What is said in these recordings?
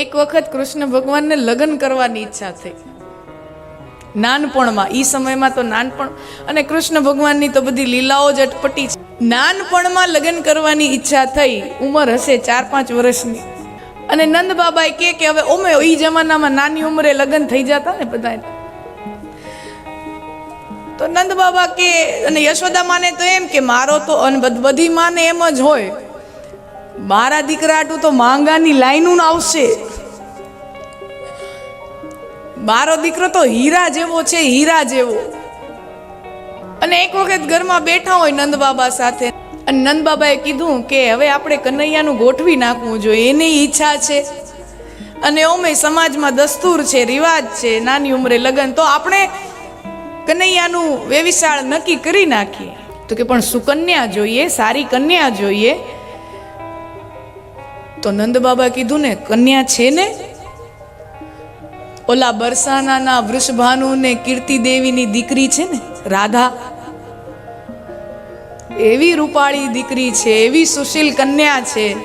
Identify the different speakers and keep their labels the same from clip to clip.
Speaker 1: એક વખત કૃષ્ણ ભગવાનને લગ્ન કરવાની ઈચ્છા થઈ. નાનપણમાં એ સમયમાં તો નાનપણ, અને કૃષ્ણ ભગવાનની તો બધી લીલાઓ જ અટપટી છે. નાનપણમાં લગ્ન કરવાની ઈચ્છા થઈ, ઉંમર હશે ચાર પાંચ વર્ષની. અને નંદ બાબાએ કે કે હવે ઓમે એ જમાનામાં નાની ઉંમરે લગ્ન થઈ જતા ને બધા તો નંદ બાબા કે અને યશોદા માને તો એમ કે, મારો તો અન બધી માને એમ જ હોય. મારા દીકરા આટું તો માંગાની લાઈનું આવશે. મારો દીકરો તો હીરા જેવો છે, હીરા જેવો. અને એક વખત ઘરમાં બેઠા હોય નંદ બાબા સાથે, અને નંદ બાબાએ કીધું કે હવે આપણે કનૈયાનું ગોઠવી નાખવું જોઈએ, એની ઈચ્છા છે. અને ઓમે સમાજમાં દસ્તુર છે, રિવાજ છે, નાની ઉંમરે લગ્ન, તો આપણે કનૈયાનું વેવિશાળ નક્કી કરી નાખીએ. તો કે પણ સુકન્યા જોઈએ, સારી કન્યા જોઈએ તો નંદ બાબા કીધું ને, કન્યા છે ને? ઓલા બરસાનાના વૃષભાનુ ને કીર્તિ દેવીની દીકરી છે ને, રાધા. એવી રૂપાળી દીકરી છે, એવી સુશીલ કન્યા છે.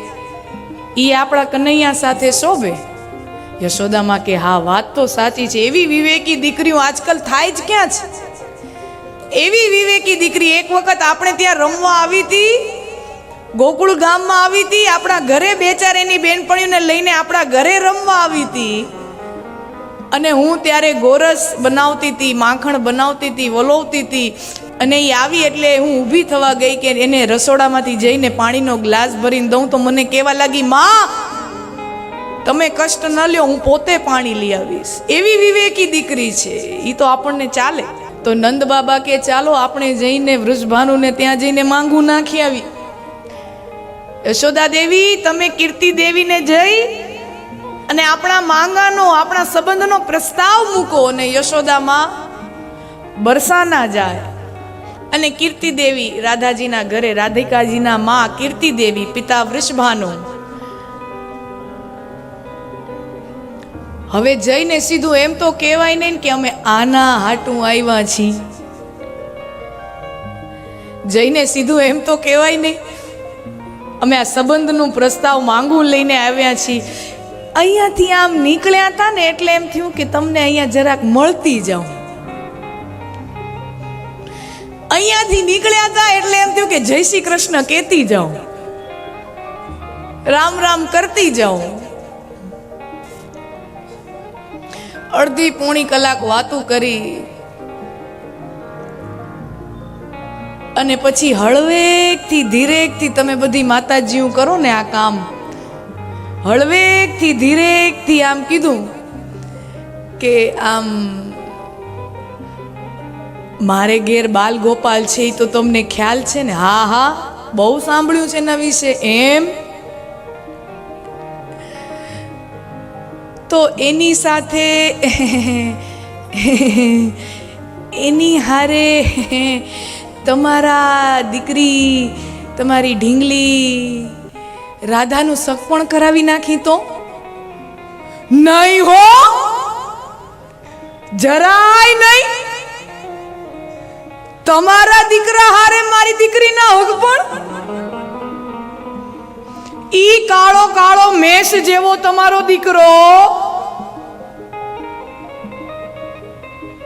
Speaker 1: એ આપણા કનૈયા સાથે શોભે. યશોદામાં કે હા, વાત તો સાચી છે. એવી વિવેકી દીકરીઓ આજકાલ થાય જ ક્યાં છે? એવી વિવેકી દીકરી એક વખત આપણે ત્યાં રમવા આવી હતી ગોકુળ ગામમાં આવી હતી, આપણા ઘરે બે ચાર એની બેનપણીઓને લઈને આપણા ઘરે રમવા આવી હતી. અને હું ત્યારે ગોરસ બનાવતી હતી, માખણ બનાવતી હતી, વલોવતી હતી. અને એ આવી એટલે હું ઊભી થવા ગઈ કે એને રસોડામાંથી જઈને પાણીનો ગ્લાસ ભરીને દઉં તો મને કહેવા લાગી, માં, તમે કષ્ટ ન લ્યો, હું પોતે પાણી લઈ આવીશ. એવી વિવેકી દીકરી છે. એ તો આપણને ચાલે. તો નંદ બાબા કે, ચાલો, આપણે જઈને વૃષભાનુને ત્યાં જઈને માંગું નાખી આવી. યશોદા દેવી, તમે કીર્તિ દેવીને જઈ અને આપણા માંગાનો, આપણા સંબંધનો પ્રસ્તાવ મૂકો અને યશોદામાં બરસાના જાય. અને કીર્તિ દેવી રાધાજીના ઘરે, રાધિકાજીના મા, કીર્તિ દેવી, પિતા વૃષભાનો. હવે જઈને સીધું એમ તો કહેવાય નહીં કે અમે આના હાટું આવ્યા છીએ. જઈને સીધું એમ તો કહેવાય નહીં. અમે આ સંબંધનું પ્રસ્તાવ માંગુ લઈને આવ્યા છીએ. અહીંયાથી આમ નીકળ્યા હતા ને એટલે એમ થયું કે તમને અહીંયા જરાક મળતી જાઉં. અહીંયાથી નીકળ્યા હતા એટલે એમ થયું કે જય શ્રી કૃષ્ણ કહેતી જાઉં. રામ રામ કરતી જાઉં. અડધી પોણી કલાક વાતું કરી અને પછી હળવેકથી ધીરેકથી તમે બધી માતાજીઓ કરો ને આ કામ. હળવેકથી ધીરેકથી આમ કીધું કે આમ મારે ઘેર બાલ ગોપાલ છે એ તો તમને ખ્યાલ છે ને? હા હા, બહુ સાંભળ્યું છે એના વિશે. એમ? તો એની સાથે એની હારે તમારા દીકરી, તમારી ઢીંગલી, રાધાનું સગપણ કરાવી નાખી તો? નહીં હો! જરાય નહીં! તમારા દીકરા હારે મારી દીકરીના હગપણ ઈ કાળો કાળો મેષ જેવો તમારો દીકરો?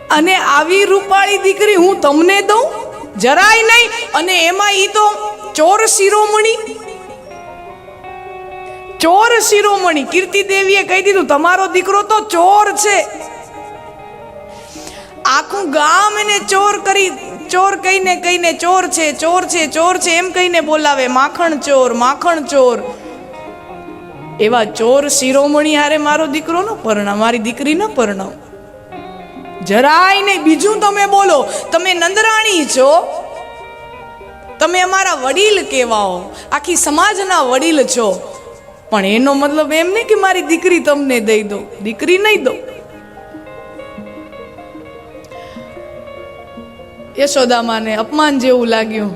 Speaker 1: અને આવી રૂપાળી દીકરી હું તમને દઉં? જરાય નહીં, અને એમાં ઈ તો ચોર શિરોમણી. ચોર શિરોમણી કીર્તિ દેવીએ કહી દીધું, તમારો દીકરો તો ચોર છે. આખું ગામ એને ચોર કરી, ચોર કહીને કહીને, ચોર છે ચોર છે ચોર છે, એમ કહીને બોલાવે, માખણ ચોર માખણ ચોર. એવા ચોર શિરોમણી હારે મારો દીકરો ન પરણાવ, મારી દીકરી ન પરણાવ. જરાય નહીં બીજું તમે બોલો, તમે નંદરાણી છો? તમે અમારા વડીલ કહેવાઓ, આખી સમાજના વડીલ છો. પણ એનો મતલબ એમ નહીં કે મારી દીકરી તમને દઈ દો દીકરી નહીં દો યશોદામાને અપમાન જેવું લાગ્યું.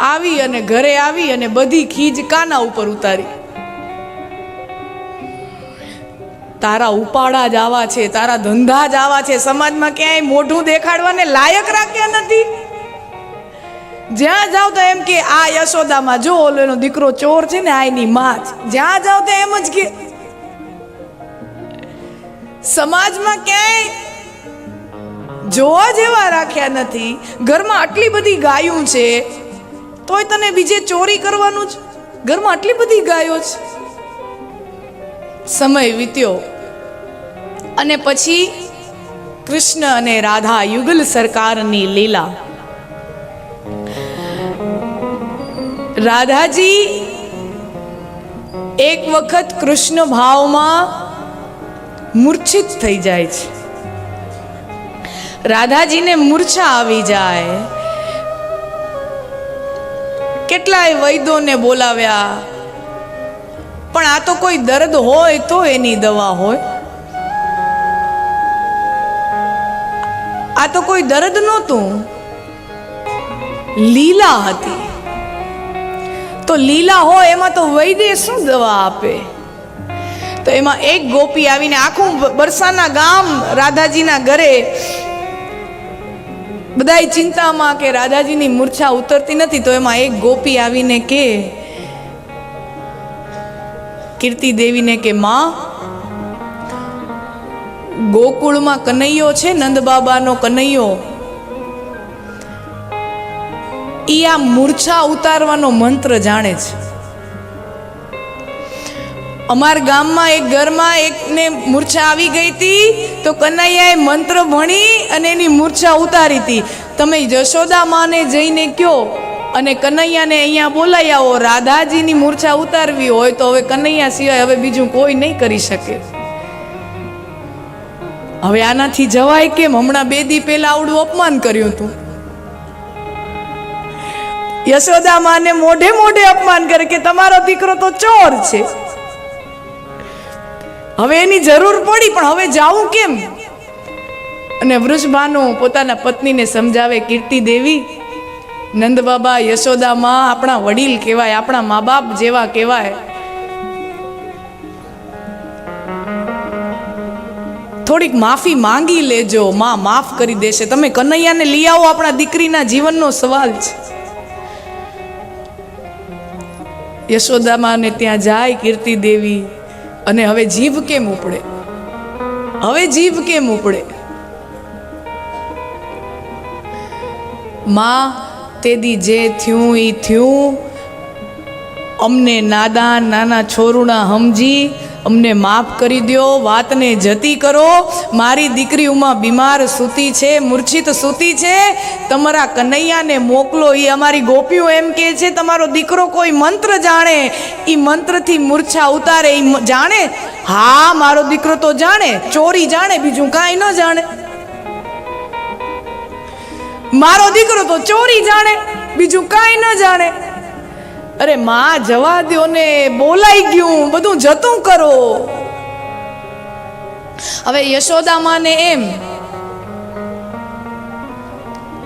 Speaker 1: આવી અને ઘરે આવી અને બધી ખીજ કાના ઉપર ઉતારી. તારા ઉપાડા જ આવા છે, તારા ધંધા જ આવા છે. સમાજમાં ક્યાંય મોઢું દેખાડવાને લાયક રાખ્યા નથી. જ્યાં જાવ તો એમ કે આ યશોદામાં જો ઓલો એનો દીકરો ચોર છે ને, આ એની માં જ્યાં જાવ તો એમ જ કે સમાજમાં ક્યાંય જોવા જેવા રાખ્યા નથી. ઘરમાં આટલી બધી ગાયું છે, તોય તને બીજે ચોરી કરવાનું જ? ઘરમાં આટલી બધી ગાયો છે? સમય વીત્યો. અને પછી કૃષ્ણ અને રાધા યુગલ સરકારની લીલા. રાધાજી, એક વખત કૃષ્ણ ભાવમાં મૂર્છિત થઈ જાય છે. રાધાજીને મૂર્છા આવી જાય. કેટલાય વૈદ્યોને બોલાવ્યા, પણ આ તો કોઈ દર્દ હોય તો એની દવા હોય. આ તો કોઈ દર્દ નહોતું. લીલા હતી. તો લીલા હોય એમાં તો વૈદ્ય શું દવા આપે? તો એમાં એક ગોપી આવીને આખું બરસાના ગામ રાધાજીના ઘરે બધાય ચિંતામાં કે રાધાજીની મૂર્છા ઉતરતી નથી, તો એમાં એક ગોપી આવીને કે કીર્તિ દેવીને કે, માં ગોકુળમાં કનૈયો છે, નંદબાબાનો કનૈયો. એ આ મૂર્છા ઉતારવાનો મંત્ર જાણે છે. અમાર ગામમાં એક ઘરમાં એકને મૂર્છા આવી ગઈ હતી, તો કનૈયાએ મંત્ર ભણી અને એની મૂર્છા ઉતારી હતી. તમે જશોદા માને જઈને કયો અને કનૈયાને અહીંયા બોલાઈ આવો. રાધાજીની મૂર્છા ઉતારવી હોય તો હવે કનૈયા સિવાય હવે બીજું કોઈ નહીં કરી શકે. હવે આનાથી જવાય કેમ? હમણાં બે દી પહેલા આવડું અપમાન કર્યું હતું. યશોદા માને મોઢે મોઢે અપમાન કરે કે તમારો દીકરો તો ચોર છે. હવે એની જરૂર પડી, પણ હવે જાવું કેમ? અને વૃષભાનો પોતાના પત્નીને સમજાવે કીર્તિ દેવી નંદ બાબા યશોદા માં આપણા વડીલ કહેવાય, આપણા મા બાપ જેવા કહેવાય. થોડીક માફી માંગી લેજો. માં માફ કરી દેશે. તમે કનૈયાને લઈ આવો. આપણા દીકરીના જીવનનો સવાલ છે. યશોદામાને ત્યાં જાય કીર્તિ દેવી અને હવે જીભ કેમ ઉપડે? હવે જીભ કેમ ઉપડે? માં, તેદી જે થયું એ થયું. અમને નાદાન નાના છોરુણા સમજી અમને માફ કરી દો વાતને જતી કરો. મારી દીકરી ઉમા બીમાર સૂતી છે, મૂર્છિત સૂતી છે. તમારા કનૈયાને મોકલો એ અમારી ગોપીઓ એમ કહે છે, તમારો દીકરો કોઈ મંત્ર જાણે. એ મંત્રથી મૂર્છા ઉતારે એ જાણે? હા, મારો દીકરો તો જાણે. ચોરી જાણે, બીજું કાંઈ ન જાણે. મારો દીકરો તો ચોરી જાણે, બીજું કાંઈ ન જાણે. અરે માં જવા દો ને બોલાઈ ગયું, બધું જતું કરો. હવે યશોદા માને એમ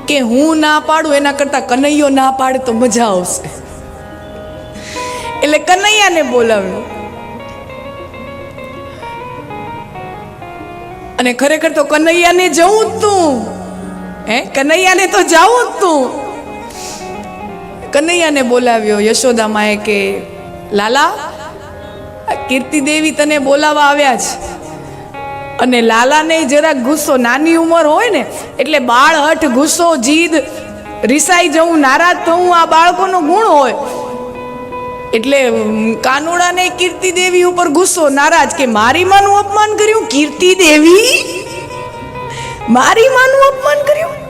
Speaker 1: કે હું ના પાડું, એના કરતા કનૈયો ના પાડે તો મજા આવશે. એટલે કનૈયાને બોલાવ્યો. અને ખરેખર તો કનૈયાને જવું જ તું. હે? કનૈયાને તો જવું તું. કનૈયાને બોલાવ્યો. યશોદા માએ કે, લાલા કીર્તિદેવી કીર્તિ દેવી તને બોલાવા આવ્યા છે. અને લાલાને જરાક ગુસ્સો, નાની ઉંમર હોય ને, એટલે બાળ હઠ ગુસ્સો, જીદ, રિસાઈ જવું, નારાજ થવું, આ બાળકોનો ગુણ હોય. એટલે કાનુડાને કીર્તિ દેવી ઉપર ગુસ્સો, નારાજ કે, મારી માનું અપમાન કર્યું? કીર્તિ દેવી? મારી માનું અપમાન કર્યું?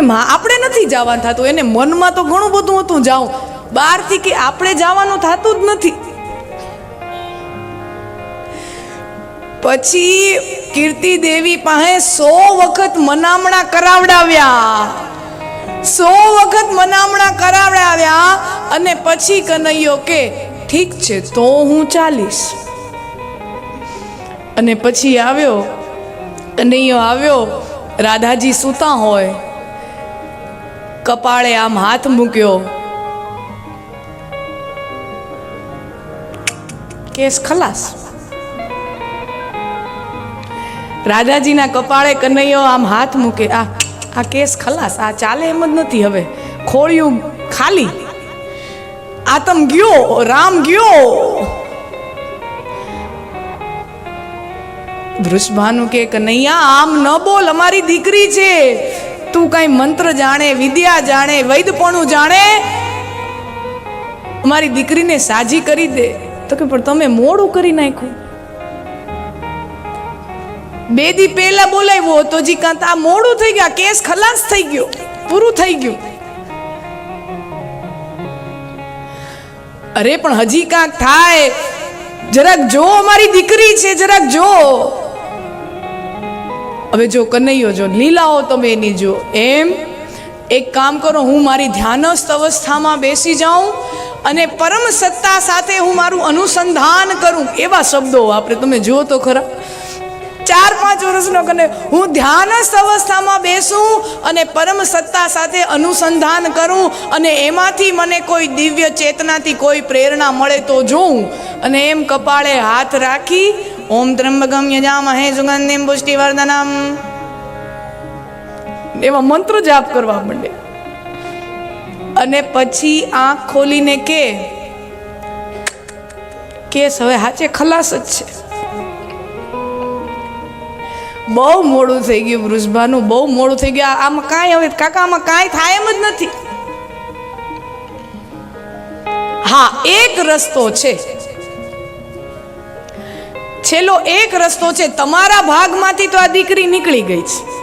Speaker 1: કે આપણે નથી જવાનું થતું. એને મનમાં તો ઘણું બધું હતું, જાઉં. બહારથી કે આપણે જવાનું થતું જ નથી. પછી કીર્તિ દેવી પાસે સો વખત મનામણા કરાવડાવ્યા. સો વખત મનામણા કરાવડાવ્યા અને પછી કનૈયો કે, ઠીક છે, તો હું ચાલીશ. અને પછી આવ્યો, કનૈયો આવ્યો, રાધાજી સૂતા હોય. કપાળે આમ હાથ મૂક્યો. કેસ ખલાસ. રાજાજીના કપાળે કનૈયો આમ હાથ મૂકે. આ આ કેસ ખલાસ. આ ચાલે એમ જ નથી હવે. ખોળિયું ખાલી. આતમ ગયો, રામ ગયો. વૃષભાનું કે કનૈયા, આમ ન બોલ, અમારી દીકરી છે. તું કઈ મંત્ર જાણે, વિદ્યા જાણે, વૈદપણું જાણે, અમારી દીકરીને સાજી કરી દે. તો કે, પણ તમે મોડું કરી નાખ્યું. બે દી પહેલા બોલાવ્યો તો જી કાંત આ મોડું થઈ ગયા કેસ ખલાસ થઈ ગયો, પૂરું થઈ ગયું. અરે, પણ હજી કાંક થાય. જરાક જો અમારી દીકરી છે, જરાક જો હવે જો કનૈયો જો લીલાઓ તમે એની જો, એમ? એક કામ કરો, હું મારી ધ્યાનસ્થ અવસ્થામાં બેસી જાઉં અને પરમ સત્તા સાથે હું મારું અનુસંધાન કરું. એવા શબ્દો વાપરે, તમે જુઓ તો ખરા. ચાર, પાંચ વર્ષનો કને, હું ધ્યાનસ્થ અવસ્થામાં બેસું અને પરમ સત્તા સાથે અનુસંધાન કરું અને એમાંથી મને કોઈ દિવ્ય ચેતનાથી કોઈ પ્રેરણા મળે તો જોઉં. અને એમ કપાળે હાથ રાખી ઓમ ત્રંબકમ યજામહે સુગંધિમ પુષ્ટિવર્ધનમ એવા મંત્ર જાપ કરવા માંડે. અને પછી આંખ ખોલીને કે, કેસ હવે હાચે ખલાસ જ છે. બહુ મોડું થઈ ગયું વૃષભાનું, બહુ મોડું થઈ ગયું. આમાં કાંઈ હવે કાકા, આમાં કાંઈ થાય એમ જ નથી. હા, એક રસ્તો છે. છેલ્લો એક રસ્તો છે, તમારા ભાગમાંથી તો આ દીકરી નીકળી ગઈ છે.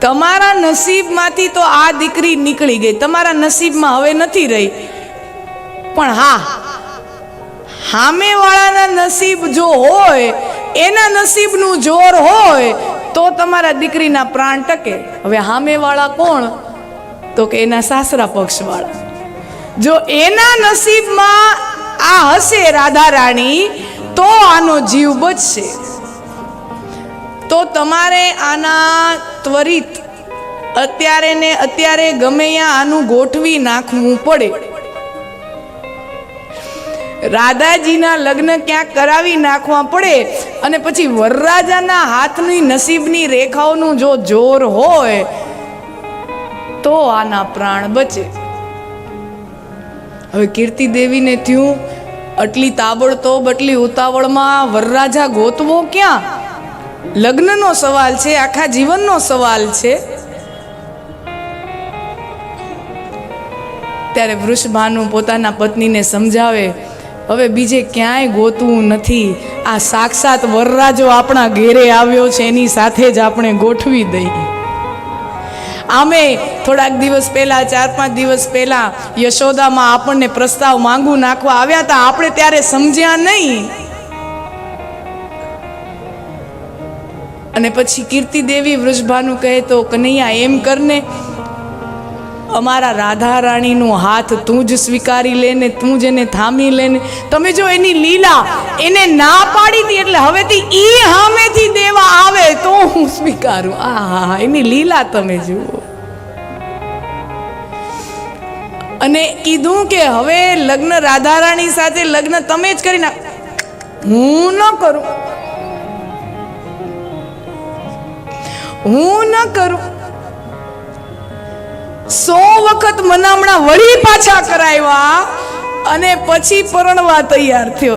Speaker 1: તમારા નસીબમાંથી તો આ દીકરી નીકળી ગઈ. તમારા નસીબમાં હવે નથી રહી. પણ હા, સામેવાળાના નસીબ જો હોય, એના નસીબનું જોર હોય, તો તમારા દીકરીના પ્રાણ ટકે. હવે સામેવાળા કોણ? તો કે એના સાસરા પક્ષવાળા. જો એના નસીબમાં આ હશે રાધા રાણી તો આનો જીવ બચશે. તો તમારે આના ત્વરિત અત્યારે ને અત્યારે ગમે આનું ગોઠવી નાખવું પડે. રાધાજીના લગ્ન ક્યાંક કરાવી નાખવા પડે અને પછી વરરાજાના હાથની નસીબની રેખાઓનું જો જોર હોય, તો આના પ્રાણ બચે. હવે કીર્તિ દેવીને થયું આટલી તાબડતોબ, આટલી ઉતાવળમાં વરરાજા ગોતવો ક્યાં? લગ્નનો સવાલ છે, આખા જીવનનો સવાલ છે. ત્યારે વૃષભાનુ પોતાના પત્નીને સમજાવે, હવે બીજે ક્યાંય ગોતવું નથી. આ સાક્ષાત વરરાજો આપણા ઘેરે આવ્યો છે, એની સાથે જ આપણે ગોઠવી દઈએ. આમે થોડાક દિવસ પહેલાં, ચાર પાંચ દિવસ પહેલાં યશોદામાં આપણને પ્રસ્તાવ માંગુ નાખવા આવ્યા હતા. આપણે ત્યારે સમજ્યા નહીં. અને પછી કીર્તિ દેવી વૃષભાનું કહે તો, કનૈયા, એમ કરને અમારા રાધા રાણીનું હાથ તું જ સ્વીકારી લે ને તું જ એને થામી લેને તમે જો એની લીલા એને ના પાડી હતી એટલે હવેથી ઈ હામેથી દેવા આવે તો હું સ્વીકારું. આ હા એની લીલા તમે જુઓ. અને કીધું કે હવે લગ્ન રાધા રાણી સાથે લગ્ન તમે જ કરી નાખ. હું ન કરું. હું ન કરું. સો વખત મનામણા વળી પાછા કરાવ્યા અને પછી પરણવા તૈયાર થયો.